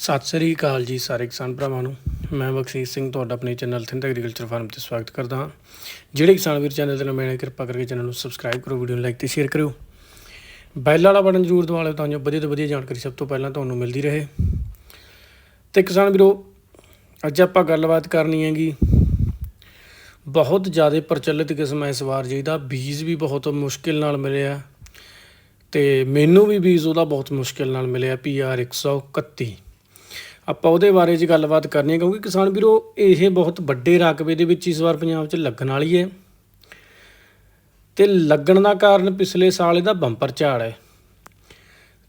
ਸਤਿ ਸ੍ਰੀ ਅਕਾਲ ਜੀ ਸਾਰੇ ਕਿਸਾਨ ਭਰਾਵਾਂ ਨੂੰ। ਮੈਂ ਬਖਸ਼ੀਸ਼ ਸਿੰਘ ਤੁਹਾਡਾ ਆਪਣੇ ਚੈਨਲ ਥਿੰਦ ਐਗਰੀਕਲਚਰ ਫਾਰਮ ਤੇ ਸਵਾਗਤ ਕਰਦਾ ਹਾਂ। ਜਿਹੜੇ ਕਿਸਾਨ ਵੀਰ ਚੈਨਲ ਤੇ ਨਵੇਂ ਨੇ, ਕਿਰਪਾ ਕਰਕੇ ਚੈਨਲ ਨੂੰ ਸਬਸਕ੍ਰਾਈਬ ਕਰੋ ਵੀਡੀਓ ਨੂੰ ਲਾਈਕ ਤੇ ਸ਼ੇਅਰ ਕਰਿਓ। ਬੈਲ ਵਾਲਾ ਬਟਨ ਜ਼ਰੂਰ ਦਬਾ ਲਿਓ ਤਾਂ ਜੋ ਵਧੀਆ ਤੋਂ ਵਧੀਆ ਜਾਣਕਾਰੀ ਸਭ ਤੋਂ ਪਹਿਲਾਂ ਤੁਹਾਨੂੰ ਮਿਲਦੀ ਰਹੇ। ਤੇ ਕਿਸਾਨ ਵੀਰੋ, ਅੱਜ ਆਪਾਂ ਗੱਲਬਾਤ ਕਰਨੀ ਹੈਗੀ, ਬਹੁਤ ਜ਼ਿਆਦਾ ਪ੍ਰਚਲਿਤ ਕਿਸਮ ਹੈ ਇਸ ਵਾਰ ਜਿਹਦਾ ਬੀਜ ਵੀ ਬਹੁਤ ਮੁਸ਼ਕਿਲ ਨਾਲ ਮਿਲਿਆ ਤੇ ਮੈਨੂੰ ਵੀ ਬੀਜ ਉਹਦਾ ਬਹੁਤ ਮੁਸ਼ਕਿਲ ਨਾਲ ਮਿਲਿਆ PR 131 ਆਪਾਂ ਉਹਦੇ ਬਾਰੇ 'ਚ ਗੱਲਬਾਤ ਕਰਨੀ ਹੈ, ਕਿਉਂਕਿ ਕਿਸਾਨ ਵੀਰੋ, ਇਹ ਬਹੁਤ ਵੱਡੇ ਰਕਬੇ ਦੇ ਵਿੱਚ ਇਸ ਵਾਰ ਪੰਜਾਬ 'ਚ ਲੱਗਣ ਵਾਲੀ ਹੈ। ਤੇ ਲੱਗਣ ਦਾ ਕਾਰਨ ਪਿਛਲੇ ਸਾਲ ਇਹਦਾ ਬੰਪਰ ਝਾੜ ਹੈ।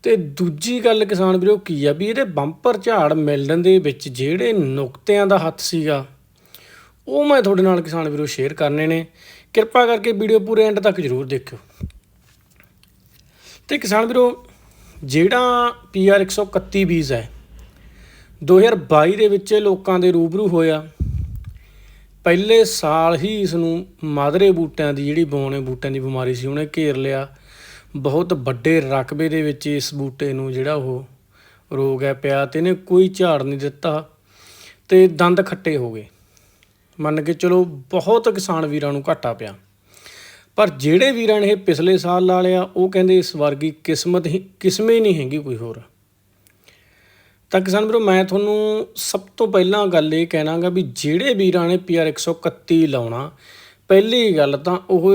ਤੇ ਦੂਜੀ ਗੱਲ ਕਿਸਾਨ ਵੀਰੋ ਕੀ ਆ ਵੀ ਇਹਦੇ ਬੰਪਰ ਝਾੜ ਮਿਲਣ ਦੇ ਵਿੱਚ ਜਿਹੜੇ ਨੁਕਤਿਆਂ ਦਾ ਹੱਥ ਸੀਗਾ, ਉਹ ਮੈਂ ਤੁਹਾਡੇ ਨਾਲ ਕਿਸਾਨ ਵੀਰੋ ਸ਼ੇਅਰ ਕਰਨੇ ਨੇ। ਕਿਰਪਾ ਕਰਕੇ ਵੀਡੀਓ ਪੂਰੇ ਐਂਡ ਤੱਕ ਜ਼ਰੂਰ ਦੇਖਿਓ। ਤੇ ਕਿਸਾਨ ਵੀਰੋ, ਜਿਹੜਾ PR 131 ਬੀਜ ਹੈ 2022 ਦੇ ਵਿੱਚ ਇਹ ਲੋਕਾਂ ਦੇ ਰੂਬਰੂ ਹੋਇਆ। ਪਹਿਲੇ ਸਾਲ ਹੀ ਇਸ ਨੂੰ ਮਾਦਰੇ ਬੂਟਿਆਂ ਦੀ ਜਿਹੜੀ ਬੌਣੇ ਬੂਟਿਆਂ ਦੀ ਬਿਮਾਰੀ ਸੀ, ਉਹਨੇ ਘੇਰ ਲਿਆ। ਬਹੁਤ ਵੱਡੇ ਰਕਬੇ ਦੇ ਵਿੱਚ ਇਸ ਬੂਟੇ ਨੂੰ ਜਿਹੜਾ ਉਹ ਰੋਗ ਹੈ ਪਿਆ ਤੇ ਇਹਨੇ ਕੋਈ ਝਾੜ ਨਹੀਂ ਦਿੱਤਾ ਤੇ ਦੰਦ ਖੱਟੇ ਹੋ ਗਏ। ਮੰਨ ਕੇ ਚਲੋ ਬਹੁਤ ਕਿਸਾਨ ਵੀਰਾਂ ਨੂੰ ਘਾਟਾ ਪਿਆ। ਪਰ ਜਿਹੜੇ ਵੀਰਾਂ ਨੇ ਇਹ ਪਿਛਲੇ ਸਾਲ ਲਾ ਲਿਆ, ਉਹ ਕਹਿੰਦੇ ਇਸ ਵਰਗੀ ਕਿਸਮਤ ਹੀ ਕਿਸਮੇ ਹੀ ਨਹੀਂ ਹੈਗੀ ਕੋਈ ਹੋਰ। ਤਾਂ ਕਿਸਾਨ ਵੀਰੋ, ਮੈਂ ਤੁਹਾਨੂੰ ਸਭ ਤੋਂ ਪਹਿਲਾਂ ਗੱਲ ਇਹ ਕਹਿਣਾਗਾ ਵੀ ਜਿਹੜੇ ਵੀਰਾਂ ਨੇ PR 131 ਲਾਉਣਾ, ਪਹਿਲੀ ਗੱਲ ਤਾਂ ਉਹ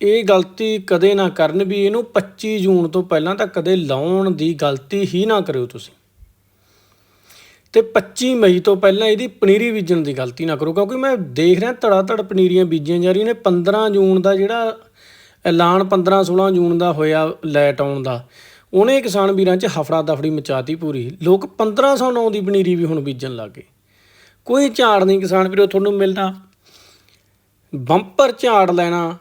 ਇਹ ਗਲਤੀ ਕਦੇ ਨਾ ਕਰਨ ਵੀ ਇਹਨੂੰ 25 ਜੂਨ ਤੋਂ ਪਹਿਲਾਂ ਤਾਂ ਕਦੇ ਲਾਉਣ ਦੀ ਗਲਤੀ ਹੀ ਨਾ ਕਰਿਓ ਤੁਸੀਂ। ਤੇ 25 ਮਈ ਤੋਂ ਪਹਿਲਾਂ ਇਹਦੀ ਪਨੀਰੀ ਬੀਜਣ ਦੀ ਗਲਤੀ ਨਾ ਕਰੋ, ਕਿਉਂਕਿ ਮੈਂ ਦੇਖ ਰਿਹਾ ਧੜਾ ਧੜ ਪਨੀਰੀਆਂ ਬੀਜੀਆਂ ਜਾ ਰਹੀਆਂ ਨੇ 15 ਜੂਨ ਦਾ ਜਿਹੜਾ ਐਲਾਨ 15 16 ਜੂਨ ਦਾ ਹੋਇਆ ਲੈਟ ਆਉਣ ਦਾ ਉਹਨੇ ਕਿਸਾਨ ਵੀਰਾਂ 'ਚ ਹਫੜਾ ਦਫੜੀ ਮਚਾਤੀ ਪੂਰੀ। ਲੋਕ 1509 ਦੀ ਪਨੀਰੀ ਵੀ ਹੁਣ ਬੀਜਣ ਲੱਗ ਗਏ। ਕੋਈ ਝਾੜ ਨਹੀਂ ਕਿਸਾਨ ਵੀਰੋ, ਤੁਹਾਨੂੰ ਮਿਲਦਾ। ਬੰਪਰ ਝਾੜ ਲੈਣਾ,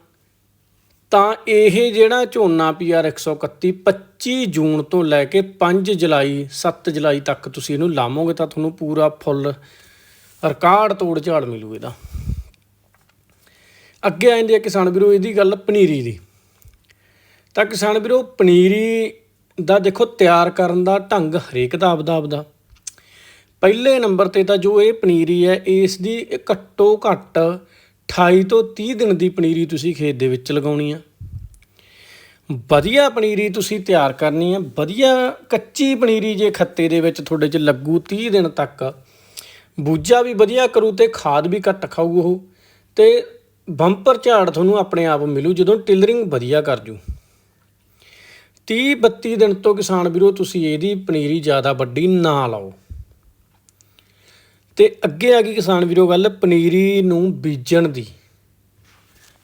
ਤਾਂ ਇਹ ਜਿਹੜਾ ਝੋਨਾ PR 131 25 ਜੂਨ ਤੋਂ ਲੈ ਕੇ 5 ਜੁਲਾਈ 7 ਜੁਲਾਈ ਤੱਕ ਤੁਸੀਂ ਇਹਨੂੰ ਲਾਵੋਗੇ ਤਾਂ ਤੁਹਾਨੂੰ ਪੂਰਾ ਫੁੱਲ ਰਿਕਾਰਡ ਤੋੜ ਝਾੜ ਮਿਲੂ ਇਹਦਾ। ਅੱਗੇ ਆ ਜਾਂਦੀ ਕਿਸਾਨ ਵੀਰੋ, ਇਹਦੀ ਗੱਲ ਪਨੀਰੀ ਦੀ। ਤਾਂ ਕਿਸਾਨ ਵੀਰੋ, ਪਨੀਰੀ ਦਾ ਦੇਖੋ ਤਿਆਰ ਕਰਨ ਦਾ ਢੰਗ ਹਰੇਕ ਦਾ ਆਪਦਾ ਆਪਦਾ। ਪਹਿਲੇ ਨੰਬਰ ਤੇ ਤਾਂ ਜੋ ਇਹ ਪਨੀਰੀ ਹੈ, ਇਸ ਦੀ ਘੱਟੋ ਘੱਟ 28 ਤੋਂ 30 ਦਿਨ ਦੀ ਪਨੀਰੀ ਤੁਸੀਂ ਖੇਤ ਦੇ ਵਿੱਚ ਲਗਾਉਣੀ ਆ। ਵਧੀਆ ਪਨੀਰੀ ਤੁਸੀਂ ਤਿਆਰ ਕਰਨੀ ਹੈ ਵਧੀਆ ਕੱਚੀ ਪਨੀਰੀ ਜੇ ਖੱਤੇ ਦੇ ਵਿੱਚ ਤੁਹਾਡੇ 'ਚ ਲੱਗੂ 30 ਦਿਨ ਤੱਕ ਬੂਜਾ ਵੀ ਵਧੀਆ ਕਰੂ ਤੇ ਖਾਦ ਵੀ ਘੱਟ ਖਾਊ ਉਹ, ਤੇ ਬੰਪਰ ਝਾੜ ਤੁਹਾਨੂੰ ਆਪਣੇ ਆਪ ਮਿਲੂ, ਜਦੋਂ ਟਿਲਰਿੰਗ ਵਧੀਆ ਕਰ ਜੂ। 30 32 ਦਿਨ ਤੋਂ ਕਿਸਾਨ ਵੀਰੋ, ਤੁਸੀਂ ਇਹਦੀ ਪਨੀਰੀ ਜ਼ਿਆਦਾ ਵੱਡੀ ਨਾ ਲਾਓ। ਤੇ ਅੱਗੇ ਆ ਗਈ ਕਿਸਾਨ ਵੀਰੋ ਗੱਲ ਪਨੀਰੀ ਨੂੰ ਬੀਜਣ ਦੀ।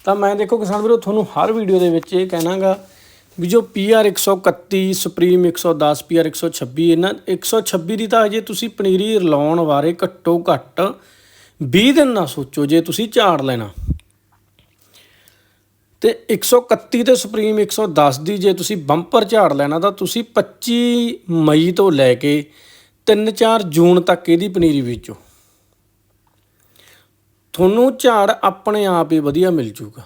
ਤਾਂ ਮੈਂ ਦੇਖੋ ਕਿਸਾਨ ਵੀਰੋ, ਤੁਹਾਨੂੰ ਹਰ ਵੀਡੀਓ ਦੇ ਵਿੱਚ ਇਹ ਕਹਿਣਾਗਾ ਵੀ ਜੋ PR 131 ਸੁਪਰੀਮ 110 PR 126 ਇਹਨਾਂ 126 ਦੀ ਤਾਂ ਜੇ ਤੁਸੀਂ ਪਨੀਰੀ ਲਾਉਣ ਬਾਰੇ ਘੱਟੋ ਘੱਟ 20 ਦਿਨ ਨਾ ਸੋਚੋ, ਜੇ ਤੁਸੀਂ ਝਾੜ ਲੈਣਾ। ਤੇ 131 ਤੇ ਸੁਪਰੀਮ 110 ਦੀ ਜੇ ਤੁਸੀਂ ਬੰਪਰ ਝਾੜ ਲੈਣਾ ਤਾਂ ਤੁਸੀਂ 25 ਮਈ ਤੋਂ ਲੈ ਕੇ 3-4 ਜੂਨ ਤੱਕ ਇਹਦੀ ਪਨੀਰੀ ਵੇਚੋ। ਤੁਹਾਨੂੰ ਝਾੜ ਆਪਣੇ ਆਪ ਹੀ ਵਧੀਆ ਮਿਲ ਜੂਗਾ।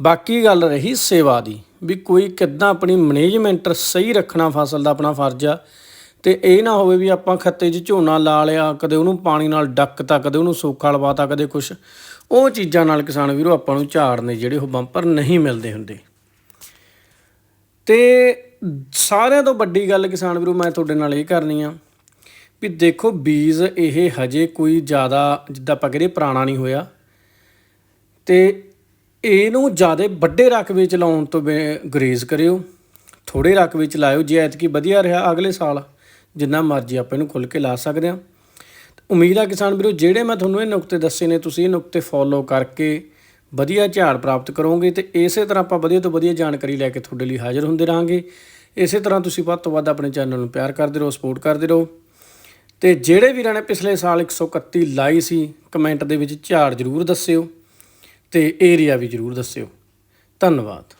ਬਾਕੀ ਗੱਲ ਰਹੀ ਸੇਵਾ ਦੀ, ਵੀ ਕੋਈ ਕਿੱਦਾਂ ਆਪਣੀ ਮੈਨੇਜਮੈਂਟ ਸਹੀ ਰੱਖਣਾ ਫਸਲ ਦਾ ਆਪਣਾ ਫਰਜ਼ ਆ ਤੇ ਇਹ ਨਾ ਹੋਵੇ ਵੀ ਆਪਾਂ ਖੱਤੇ 'ਚ ਝੋਨਾ ਲਾ ਲਿਆ, ਕਦੇ ਉਹਨੂੰ ਪਾਣੀ ਨਾਲ ਡੱਕਤਾ, ਕਦੇ ਉਹਨੂੰ ਸੋਖਾ ਲਵਾਤਾ, ਕਦੇ ਕੁਛ। ਉਹ ਚੀਜ਼ਾਂ ਨਾਲ ਕਿਸਾਨ ਵੀਰੋ ਆਪਾਂ ਨੂੰ ਝਾੜ ਨੇ ਜਿਹੜੇ ਉਹ ਬੰਪਰ ਨਹੀਂ ਮਿਲਦੇ ਹੁੰਦੇ। ਤੇ ਸਾਰਿਆਂ ਤੋਂ ਵੱਡੀ ਗੱਲ ਕਿਸਾਨ ਵੀਰੋ ਮੈਂ ਤੁਹਾਡੇ ਨਾਲ ਇਹ ਕਰਨੀ ਆ ਵੀ ਦੇਖੋ ਬੀਜ ਇਹ ਹਜੇ ਕੋਈ ਜ਼ਿਆਦਾ ਜਿੱਦਾਂ ਆਪਾਂ ਕਹਿੰਦੇ ਪੁਰਾਣਾ ਨਹੀਂ ਹੋਇਆ। ਤੇ ਇਹਨੂੰ ਜ਼ਿਆਦਾ ਵੱਡੇ ਰਕਬੇ ਚ ਲਾਉਣ ਤੋਂ ਗਰੇਜ਼ ਕਰਿਓ ਥੋੜੇ ਰਕਬੇ ਚ ਲਾਇਓ ਜੇ ਐਤਕੀ ਵਧੀਆ ਰਿਹਾ ਅਗਲੇ ਸਾਲ, ਜਿੰਨਾ ਮਰਜ਼ੀ ਆਪਾਂ ਇਹਨੂੰ ਖੁੱਲ ਕੇ ਲਾ ਸਕਦੇ ਆ ਉਮੀਦ ਆ ਕਿਸਾਨ ਵੀਰੋ, ਜਿਹੜੇ ਮੈਂ ਤੁਹਾਨੂੰ ਇਹ ਨੁਕਤੇ ਦੱਸੇ ਨੇ, ਤੁਸੀਂ ਇਹ ਨੁਕਤੇ ਫੋਲੋ ਕਰਕੇ ਵਧੀਆ ਝਾੜ ਪ੍ਰਾਪਤ ਕਰੋਗੇ ਤੇ ਇਸੇ ਤਰ੍ਹਾਂ ਆਪਾਂ ਵਧੀਆ ਤੋਂ ਵਧੀਆ ਜਾਣਕਾਰੀ ਲੈ ਕੇ ਤੁਹਾਡੇ ਲਈ ਹਾਜ਼ਰ ਹੁੰਦੇ ਰਹਾਂਗੇ। ਇਸੇ ਤਰ੍ਹਾਂ ਤੁਸੀਂ ਵੱਧ ਤੋਂ ਵੱਧ ਆਪਣੇ ਚੈਨਲ ਨੂੰ ਪਿਆਰ ਕਰਦੇ ਰਹੋ, ਸਪੋਰਟ ਕਰਦੇ ਰਹੋ। ਤੇ ਜਿਹੜੇ ਵੀਰਾਂ ਨੇ ਪਿਛਲੇ ਸਾਲ 131 ਲਾਈ ਸੀ, ਕਮੈਂਟ ਦੇ ਵਿੱਚ ਝਾੜ ਜ਼ਰੂਰ ਦੱਸਿਓ ਤੇ ਏਰੀਆ ਵੀ ਜ਼ਰੂਰ ਦੱਸਿਓ। ਧੰਨਵਾਦ।